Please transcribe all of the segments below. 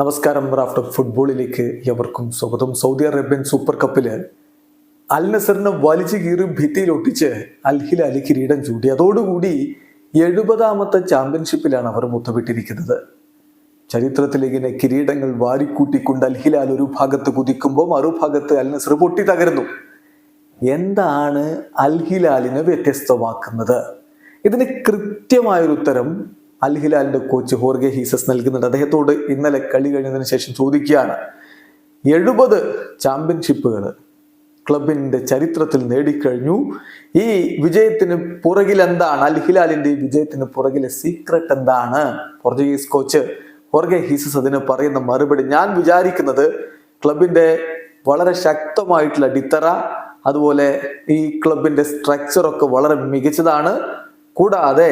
നമസ്കാരം റാഫ്റ്റർ ഫുട്ബോളിലേക്ക് എവർക്കും സ്വാഗതം. സൗദി അറേബ്യൻ സൂപ്പർ കപ്പിൽ അൽ നസറിനെ വലിച്ചു കീറി ഭിത്തിയിൽ ഒട്ടിച്ച് അൽ ഹിലാലി കിരീടം ചൂടി അതോടുകൂടി എഴുപതാമത്തെ ചാമ്പ്യൻഷിപ്പിലാണ് അവർ മുത്തമിട്ടിരിക്കുന്നത്. ചരിത്രത്തിലിങ്ങനെ കിരീടങ്ങൾ വാരിക്കൂട്ടിക്കൊണ്ട് അൽ ഹിലാൽ ഒരു ഭാഗത്ത് കുതിക്കുമ്പോൾ മറുഭാഗത്ത് അൽ നസർ പൊട്ടി തകരുന്നു എന്താണ് അൽ ഹിലാലിനെ വ്യത്യസ്തമാക്കുന്നത്? ഇതിന് കൃത്യമായൊരു ഉത്തരം അൽ ഹിലാലിന്റെ കോച്ച് ഹോർഗെ ഹീസസ് നൽകുന്നുണ്ട്. അദ്ദേഹത്തോട് ഇന്നലെ കളി കഴിഞ്ഞതിന് ശേഷം ചോദിക്കുകയാണ് എഴുപത് ചാമ്പ്യൻഷിപ്പുകൾ ക്ലബിന്റെ ചരിത്രത്തിൽ നേടിക്കഴിഞ്ഞു. ഈ വിജയത്തിന് പുറകിൽ എന്താണ്? അൽ ഹിലാലിന്റെ ഈ വിജയത്തിന് പുറകിലെ സീക്രട്ട് എന്താണ്? പോർച്ചുഗീസ് കോച്ച് ഹോർഗെ ഹീസസ് അതിന് പറയുന്ന മറുപടി ഞാൻ വിചാരിക്കുന്നത് ക്ലബിന്റെ വളരെ ശക്തമായിട്ടുള്ള അടിത്തറ അതുപോലെ ഈ ക്ലബിന്റെ സ്ട്രക്ചറൊക്കെ വളരെ മികച്ചതാണ്. കൂടാതെ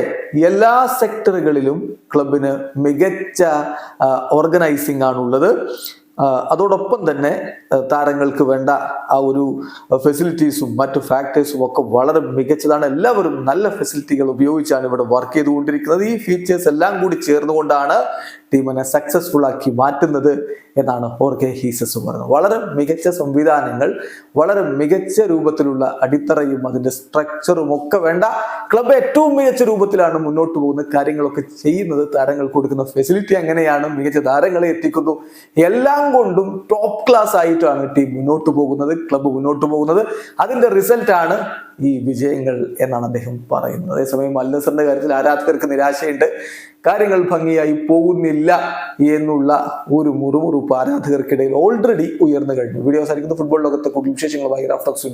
എല്ലാ സെക്ടറുകളിലും ക്ലബിന് മികച്ച ഓർഗനൈസിംഗ് ആണുള്ളത്. അതോടൊപ്പം തന്നെ താരങ്ങൾക്ക് വേണ്ട ആ ഒരു ഫെസിലിറ്റീസും മറ്റു ഫാക്ടേഴ്സും ഒക്കെ വളരെ മികച്ചതാണ്. എല്ലാവരും നല്ല ഫെസിലിറ്റികൾ ഉപയോഗിച്ചാണ് ഇവിടെ വർക്ക് ചെയ്തുകൊണ്ടിരിക്കുന്നത്. ഈ ഫീച്ചേഴ്സ് എല്ലാം കൂടി ചേർന്നുകൊണ്ടാണ് ടീമിനെ സക്സസ്ഫുൾ ആക്കി മാറ്റുന്നത് എന്നാണ് ഓർക്കെ ഹീസസ് പറഞ്ഞത് വളരെ മികച്ച സംവിധാനങ്ങൾ വളരെ മികച്ച രൂപത്തിലുള്ള അടിത്തറയും അതിന്റെ സ്ട്രക്ചറും ഒക്കെ വേണ്ട. ക്ലബ് ഏറ്റവും മികച്ച രൂപത്തിലാണ് മുന്നോട്ട് പോകുന്ന കാര്യങ്ങളൊക്കെ ചെയ്യുന്നത്. താരങ്ങൾ കൊടുക്കുന്ന ഫെസിലിറ്റി അങ്ങനെയാണ്. മികച്ച താരങ്ങളെ എത്തിക്കുന്നു. എല്ലാം കൊണ്ടും ടോപ്പ് ക്ലാസ് ആയിട്ടാണ് ടീം മുന്നോട്ട് പോകുന്നത് ക്ലബ് മുന്നോട്ട് പോകുന്നത്. അതിന്റെ റിസൾട്ട് ആണ് ഈ വിജയങ്ങൾ എന്നാണ് അദ്ദേഹം പറയുന്നത്. അതേസമയം അല്ലസറിന്റെ കാര്യത്തിൽ ആരാധകർക്ക് നിരാശയുണ്ട്. കാര്യങ്ങൾ ഭംഗിയായി പോകുന്നില്ല എന്നുള്ള ഒരു മുറുമുറുപ്പ് ആരാധകർക്കിടയിൽ ഓൾറെഡി ഉയർന്നു കഴിഞ്ഞു. വീഡിയോ സാധിക്കുന്ന ഫുട്ബോൾ ലോകത്തെ കൂടുതൽ വിശേഷങ്ങളുമായി റാഫ്റ്റോക്സ്